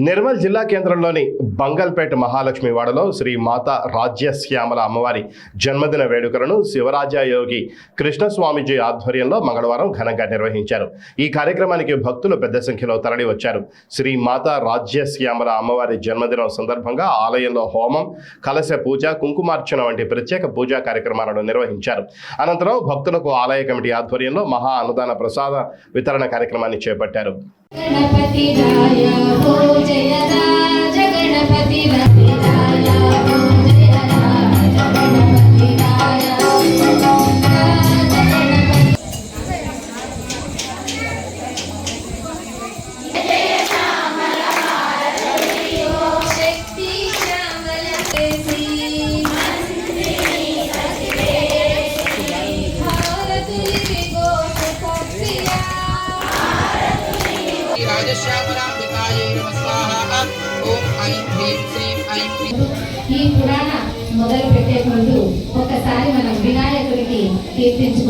నిర్మల్ జిల్లా కేంద్రంలోని బంగల్పేట మహాలక్ష్మి వాడలో శ్రీ మాత రాజ్యశ్యామల అమ్మవారి జన్మదిన వేడుకలను శివరాజయోగి కృష్ణస్వామిజీ ఆధ్వర్యంలో మంగళవారం ఘనంగా నిర్వహించారు. ఈ కార్యక్రమానికి భక్తులు పెద్ద సంఖ్యలో తరలి వచ్చారు శ్రీ మాత రాజ్యశ్యామల అమ్మవారి జన్మదినం సందర్భంగా ఆలయంలో హోమం కలశ పూజ కుంకుమార్చన వంటి ప్రత్యేక పూజా కార్యక్రమాలను నిర్వహించారు. అనంతరం భక్తులకు ఆలయ కమిటీ ఆధ్వర్యంలో మహా అనుదాన ప్రసాద వితరణ కార్యక్రమాన్ని చేపట్టారు. ఈ పురాణ మొదలు పెట్టే ముందు ఒకసారి మనం వినాయకుడికి కీర్తించుకుందాం